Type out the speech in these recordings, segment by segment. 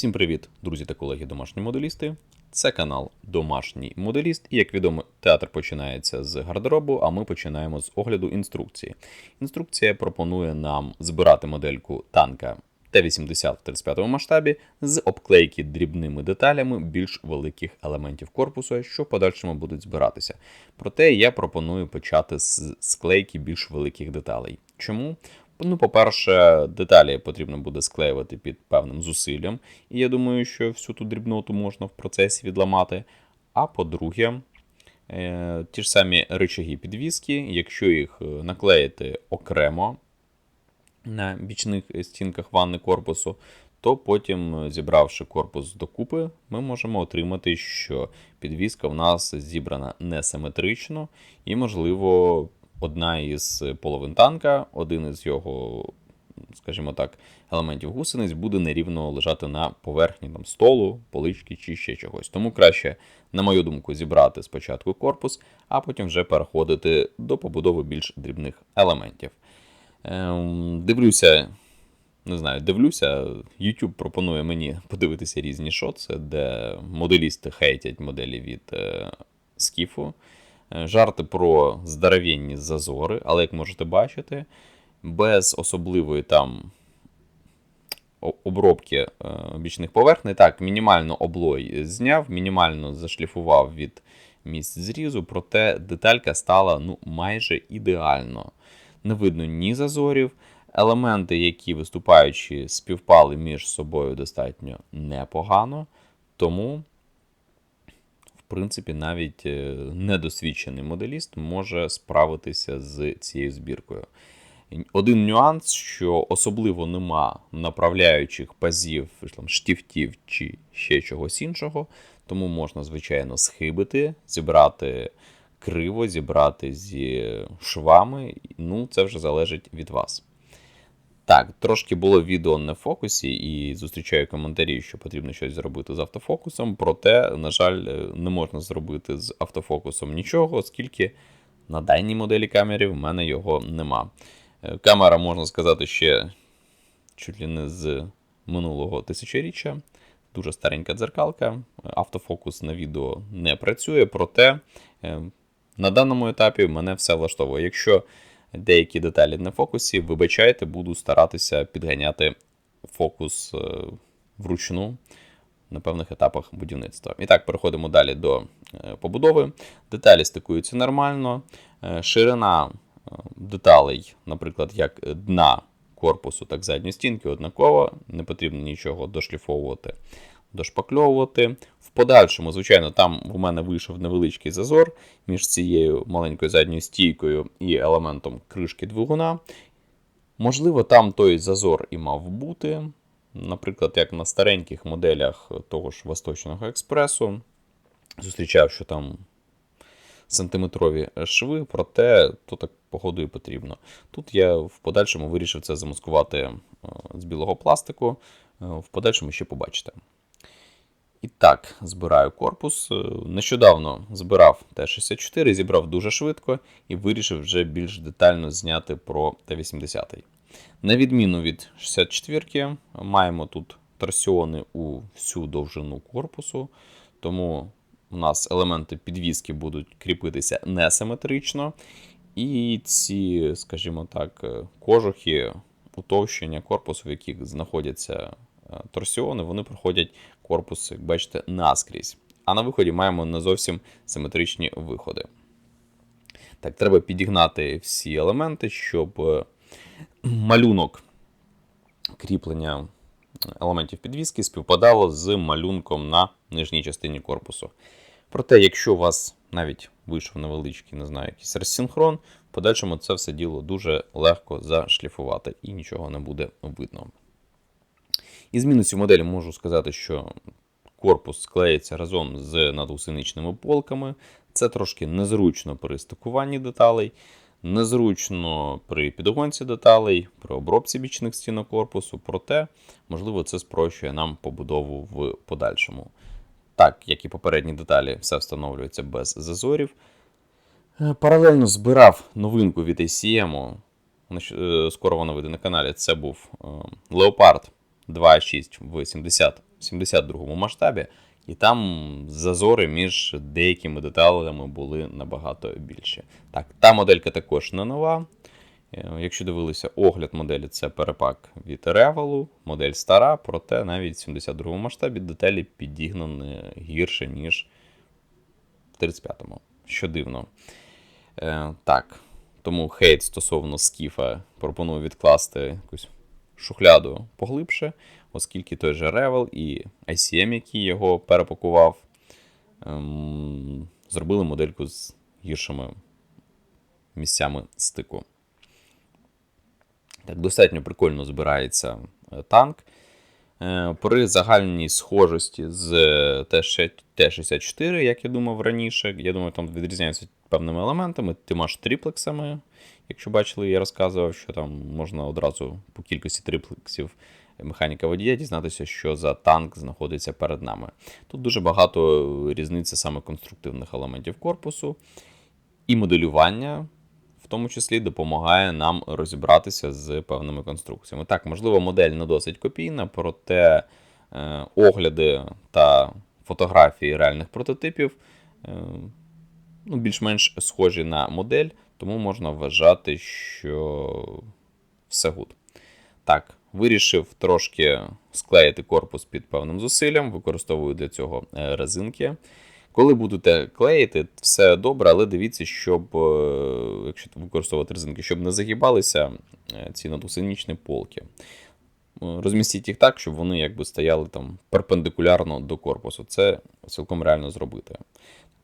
Всім привіт, друзі та колеги домашні моделісти. Це канал Домашній моделіст. І як відомо, театр починається з гардеробу, а ми починаємо з огляду інструкції. Інструкція пропонує нам збирати модельку танка Т-80 в 35 масштабі з обклейки дрібними деталями більш великих елементів корпусу, що в подальшому будуть збиратися. Проте я пропоную почати з склейки більш великих деталей. Чому? Ну, по-перше, деталі потрібно буде склеювати під певним зусиллям, і я думаю, що всю ту дрібноту можна в процесі відламати. А по-друге, е, ті ж самі рычаги підвіски, якщо їх е, наклеїти окремо на бічних стінках ванни корпусу, то потім, е, зібравши корпус докупи, ми можемо отримати, що підвіска в нас зібрана несиметрично, і, можливо, одна із половин танка, один із його, скажімо так, елементів гусениць буде нерівно лежати на поверхні там, столу, полички чи ще чогось. Тому краще, на мою думку, зібрати спочатку корпус, а потім вже переходити до побудови більш дрібних елементів. Ем, дивлюся. Не знаю, дивлюся, YouTube пропонує мені подивитися різні шоци, де моделісти хейтять моделі від е, скіфу. Жарти про здоровенні зазори, але, як можете бачити, без особливої там обробки е, бічних поверхней. Так, мінімально облой зняв, мінімально зашліфував від місць зрізу, проте деталька стала ну, майже ідеально. Не видно ні зазорів. Елементи, які виступаючи, співпали між собою достатньо непогано. Тому принципі, навіть е, недосвідчений моделіст може справитися з цією збіркою. Один нюанс, що особливо нема направляючих пазів, штифтів чи ще чогось іншого, тому можна, звичайно, схибити, зібрати криво, зібрати зі швами. Ну, це вже залежить від вас. Так, трошки було відео не в фокусі, і зустрічаю коментарі, що потрібно щось зробити з автофокусом. Проте, на жаль, е, не можна зробити з автофокусом нічого, оскільки на даній моделі камери в мене його нема. Е, Камера, можна сказати, ще чуть ли не з минулого тисячоріччя. Дуже старенька дзеркалка. Автофокус на відео не працює, проте е, на даному етапі мене все влаштовує. Якщо деякі деталі на фокусі, вибачайте, буду старатися підганяти фокус е, вручну на певних етапах будівництва. І так, переходимо далі до е, побудови. Деталі стикуються нормально. Е, Ширина деталей, наприклад, як дна корпусу, так задньої стінки, однакова, не потрібно нічого дошліфовувати, дошпакльовувати. В подальшому, звичайно, там в мене вийшов невеличкий зазор між цією маленькою задньою стійкою і елементом кришки двигуна. Можливо, там той зазор і мав бути. Наприклад, як на стареньких моделях того ж Восточного експресу. Зустрічав, що там сантиметрові шви, проте то так погодою потрібно. Тут я в подальшому вирішив це замаскувати е, з білого пластику. Е, В подальшому ще побачите. І так, збираю корпус. Е, Нещодавно збирав Т-64, зібрав дуже швидко і вирішив вже більш детально зняти про Т-80. На відміну від 64 маємо тут торсіони у всю довжину корпусу, тому у нас елементи підвіски будуть кріпитися несиметрично. І ці, скажімо так, е, кожухи, утовщення корпусу, в яких знаходяться торсіони, вони проходять корпус, як бачите, наскрізь. А на виході маємо не зовсім симетричні виходи. Так, треба підігнати всі елементи, щоб е, малюнок кріплення елементів підвіски співпадало з малюнком на нижній частині корпусу. Проте, якщо у вас навіть вийшов невеличкий, не знаю, якийсь розсинхрон, в подальшому це все діло дуже легко зашліфувати і нічого не буде видно. Із мінусів моделі можу сказати, що корпус склеїться разом з надгусеничними полками. Це трошки незручно при стикуванні деталей, незручно при підгонці деталей, при обробці бічних стінок корпусу, проте, можливо, це спрощує нам побудову в подальшому. Так, як і попередні деталі, все встановлюється без зазорів. Е, Паралельно збирав новинку від ACM. Е, Скоро вона вийде на каналі. Це був Leopard 2.6 в 72 масштабі, і там зазори між деякими деталями були набагато більші. Так, та моделька також не нова. Е, Якщо дивилися огляд моделі, це перепак від Revel, модель стара, проте навіть в 72 масштабі деталі підігнані гірше, ніж в 35-му. Що дивно. Е, так, тому хейт стосовно скіфа пропоную відкласти якусь шухляду поглибше, оскільки той же Revel і ICM, який його перепакував, ем, зробили модельку з гіршими місцями стику. Так, достатньо прикольно збирається е, танк. Е, При загальній схожості з е, Т- Т-64, як я думав раніше, я думаю, там відрізняються певними елементами, тима ж тріплексами. Якщо бачили, я розказував, що там можна одразу по кількості триплексів механіка водія дізнатися, що за танк знаходиться перед нами. Тут дуже багато різниці саме конструктивних елементів корпусу і моделювання тому числі допомагає нам розібратися з певними конструкціями. Так, можливо, модель не досить копійна, проте е, огляди та фотографії реальних прототипів е, ну, більш-менш схожі на модель, тому можна вважати, що все гуд. Так, вирішив трошки склеїти корпус під певним зусиллям, використовую для цього е, резинки. Коли будете клеїти, все добре, але дивіться, щоб, е, якщо використовувати резинки, щоб не загибалися е, ці надусинічні полки. Е, Розмістіть їх так, щоб вони якби стояли там перпендикулярно до корпусу. Це цілком реально зробити.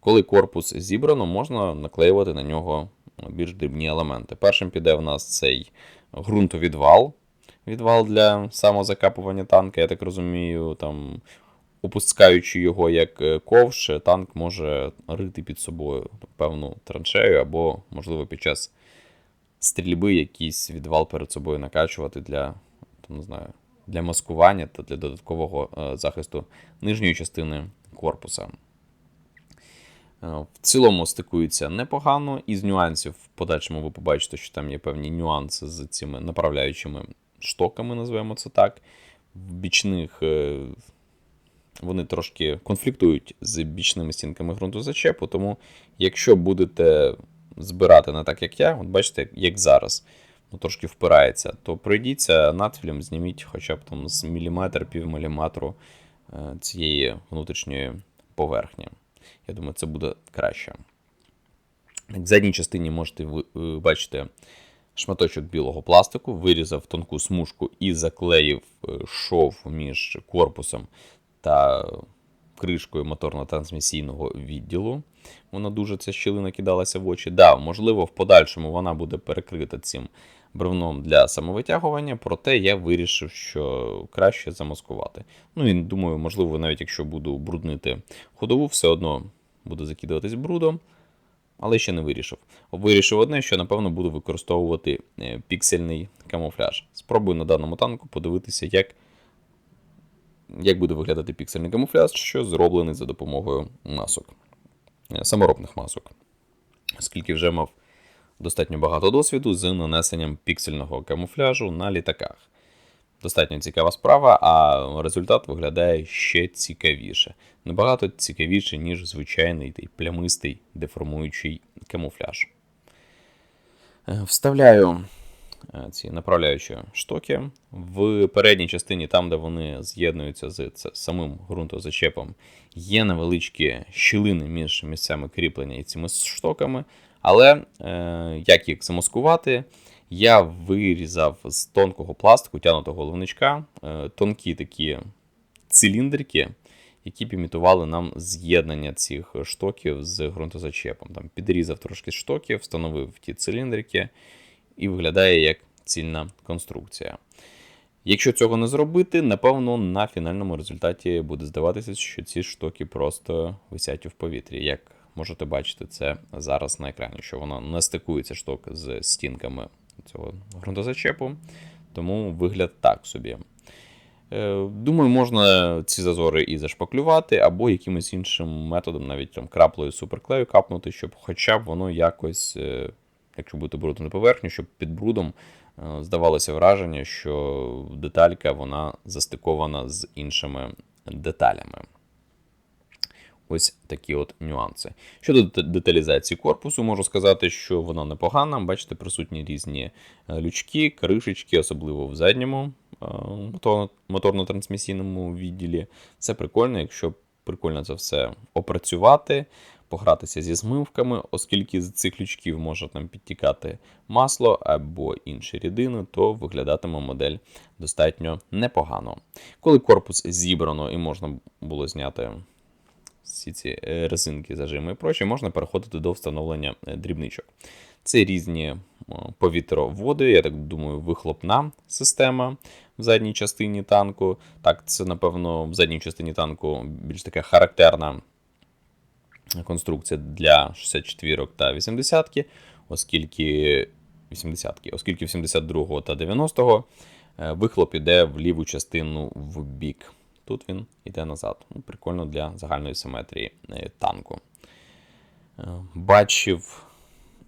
Коли корпус зібрано, можна наклеювати на нього більш дрібні елементи. Першим піде в нас цей ґрунтовідвал. Відвал для самозакапування танка, я так розумію, там опускаючи його як е, ковш, танк може рити під собою певну траншею, або, можливо, під час стрільби якийсь відвал перед собою накачувати для, не знаю, для маскування та для додаткового е, захисту нижньої частини корпуса. Е, В цілому стикується непогано. Із нюансів в подальшому ви побачите, що там є певні нюанси з цими направляючими штоками, називаємо це так. В бічних вони трошки конфліктують з бічними стінками ґрунтозачепу, тому якщо будете збирати не так, як я, от бачите, як зараз, ну, трошки впирається, то пройдіться надфілем, зніміть хоча б там з міліметр, пів міліметру е, цієї внутрішньої поверхні. Я думаю, це буде краще. В задній частині можете е, бачити шматочок білого пластику, вирізав тонку смужку і заклеїв е, шов між корпусом та кришкою моторно-трансмісійного відділу. Вона дуже ця щілина кидалася в очі. Да, можливо, в подальшому вона буде перекрита цим бревном для самовитягування, проте я вирішив, що краще замаскувати. Ну і думаю, можливо, навіть якщо буду бруднити ходову, все одно буде закидуватись брудом. Але ще не вирішив. Вирішив одне, що напевно буду використовувати е, піксельний камуфляж. Спробую на даному танку подивитися, як, як буде виглядати піксельний камуфляж, що зроблений за допомогою масок, е, саморобних масок. Оскільки вже мав достатньо багато досвіду з нанесенням піксельного камуфляжу на літаках. Достатньо цікава справа, а результат виглядає ще цікавіше. Набагато цікавіше, ніж звичайний той плямистий деформуючий камуфляж. Е, Вставляю ці направляючі штоки. В передній частині, там, де вони з'єднуються з самим ґрунтозачепом, є невеличкі щілини між місцями кріплення і цими штоками. Але е, як їх замаскувати, я вирізав з тонкого пластику, тянутого головничка, е, тонкі такі циліндрики, які б імітували нам з'єднання цих штоків з ґрунтозачепом. Там підрізав трошки штоків, встановив ті циліндрики і виглядає як цільна конструкція. Якщо цього не зробити, напевно, на фінальному результаті буде здаватися, що ці штоки просто висять в повітрі. Як можете бачити, це зараз на екрані, що воно не стикується шток з стінками цього ґрунтозачепу, тому вигляд так собі. Е, Думаю, можна ці зазори і зашпаклювати, або якимось іншим методом, навіть там краплею суперклею капнути, щоб хоча б воно якось, е, якщо будете брудити на поверхню, щоб під брудом е, здавалося враження, що деталька вона застикована з іншими деталями. Ось такі от нюанси. Щодо деталізації корпусу, можу сказати, що вона непогана. Бачите, присутні різні е, лючки, кришечки, особливо в задньому е, моторно-трансмісійному відділі. Це прикольно, якщо прикольно це все опрацювати, погратися зі змивками, оскільки з цих лючків може там підтікати масло або інші рідини, то виглядатиме модель достатньо непогано. Коли корпус зібрано і можна було зняти всі ці е, резинки, зажими і прочі, можна переходити до встановлення е, дрібничок. Це різні о, повітроводи, я так думаю, вихлопна система в задній частині танку. Так, це, напевно, в задній частині танку більш така характерна конструкція для 64 та 80 оскільки 80 оскільки в 72 та 90 е, вихлоп іде в ліву частину в бік. Тут він йде назад. Ну, Прикольно для загальної симетрії е, танку. Е, Бачив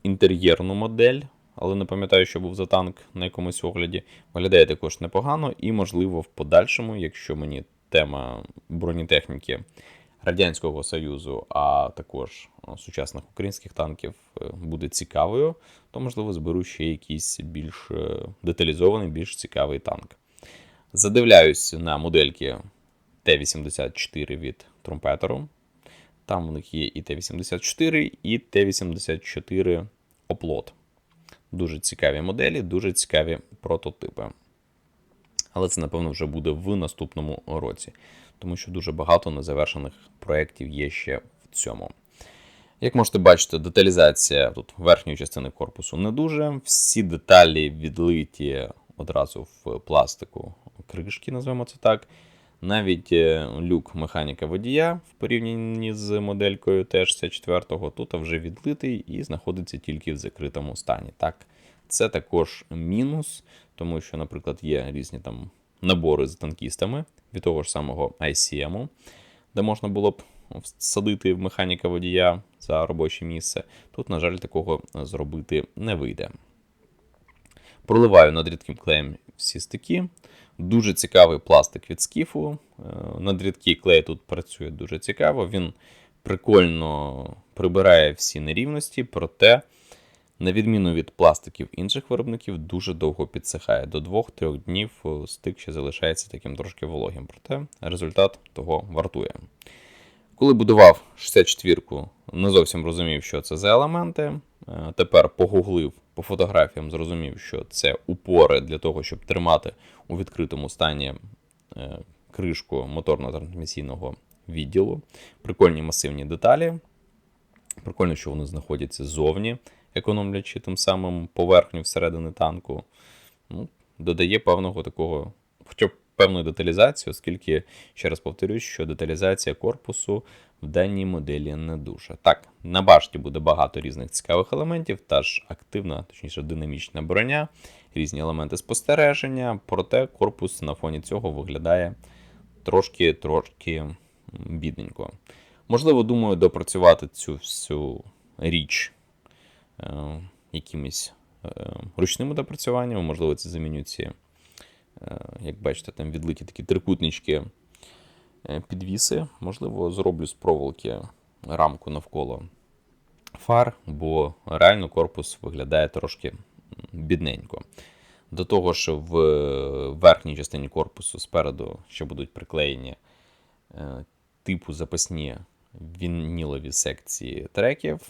інтер'єрну модель, але не пам'ятаю, що був за танк на якомусь огляді. Виглядає також непогано, і, можливо, в подальшому, якщо мені тема бронетехніки Радянського Союзу, а також е, сучасних українських танків е, буде цікавою, то, можливо, зберу ще якийсь більш е, деталізований, більш цікавий танк. Задивляюсь на модельки Т-84 від Трумпетеру. Там у них є і Т-84, і Т-84 Оплот. Дуже цікаві моделі, дуже цікаві прототипи. Але це, напевно, вже буде в наступному році, тому що дуже багато незавершених проєктів є ще в цьому. Як можете бачити, деталізація тут верхньої частини корпусу не дуже. Всі деталі відлиті одразу в пластику кришки, називаємо це так. Навіть е, люк механіка водія в порівнянні з моделькою Т-64 тут вже відлитий і знаходиться тільки в закритому стані. Так, це також мінус, тому що, наприклад, є різні там набори з танкістами від того ж самого ICM, де можна було б всадити механіка водія за робоче місце. Тут, на жаль, такого зробити не вийде. Проливаю над рідким клеєм всі стики. Дуже цікавий пластик від скіфу. Е, Над клей тут працює дуже цікаво. Він прикольно прибирає всі нерівності, проте, на відміну від пластиків інших виробників, дуже довго підсихає. До 2-3 днів е, стик ще залишається таким трошки вологим. Проте результат того вартує. Коли будував 64-ку, не зовсім розумів, що це за елементи. Е, Тепер погуглив по фотографіям, зрозумів, що це упори для того, щоб тримати у відкритому стані е, кришку моторно-трансмісійного відділу. Прикольні масивні деталі. Прикольно, що вони знаходяться ззовні, економлячи тим самим поверхню всередини танку. Ну, додає певного такого, хоча б певної деталізації, оскільки, ще раз повторюсь, що деталізація корпусу в даній моделі не дуже. Так, на башті буде багато різних цікавих елементів, та ж активна, точніше, динамічна броня, різні елементи спостереження, проте корпус на фоні цього виглядає трошки трошки бідненько. Можливо, думаю, допрацювати цю всю річ е, якимись е, ручними допрацюваннями, можливо, це заміню ці, е, як бачите, там відлиті такі трикутнички підвіси. Можливо, зроблю з проволоки рамку навколо фар, бо реально корпус виглядає трошки бідненько. До того ж, в верхній частині корпусу спереду ще будуть приклеєні типу запасні вінілові секції треків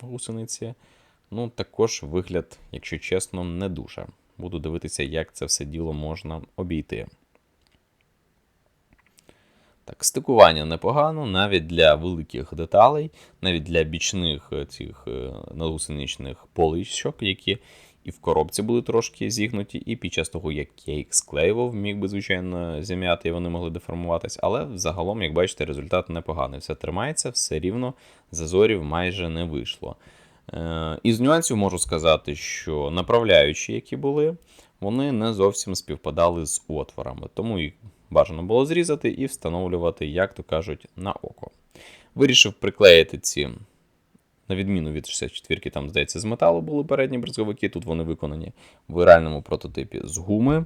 гусениці. Ну, також вигляд, якщо чесно, не дуже. Буду дивитися, як це все діло можна обійти. Так, стикування непогано, навіть для великих деталей, навіть для бічних е, цих е, надгусеничних полищок, які і в коробці були трошки зігнуті, і під час того, як я їх склеював, міг би, звичайно, зім'яти, і вони могли деформуватись. Але загалом, як бачите, результат непоганий. Все тримається, все рівно, зазорів майже не вийшло. Е, Із нюансів можу сказати, що направляючі, які були, вони не зовсім співпадали з отворами, тому їх бажано було зрізати і встановлювати, як то кажуть, на око. Вирішив приклеїти ці, на відміну від 64-ки, там, здається, з металу були передні брезговики, тут вони виконані в реальному прототипі з гуми.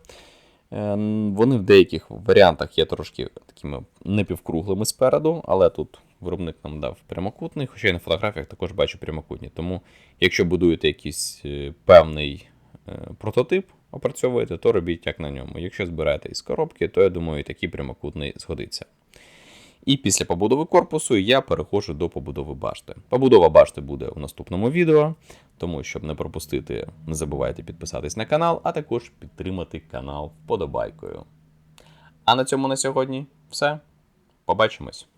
Е, Вони в деяких варіантах є трошки такими непівкруглими спереду, але тут виробник нам дав прямокутний, хоча я на фотографіях також бачу прямокутні. Тому, якщо будуєте якийсь е, певний е, прототип, опрацьовуєте, то робіть як на ньому. Якщо збираєте із коробки, то я думаю, і такий прямокутний згодиться. І після побудови корпусу я переходжу до побудови башти. Побудова башти буде у наступному відео, тому щоб не пропустити, не забувайте підписатись на канал, а також підтримати канал вподобайкою. А на цьому на сьогодні все. Побачимось!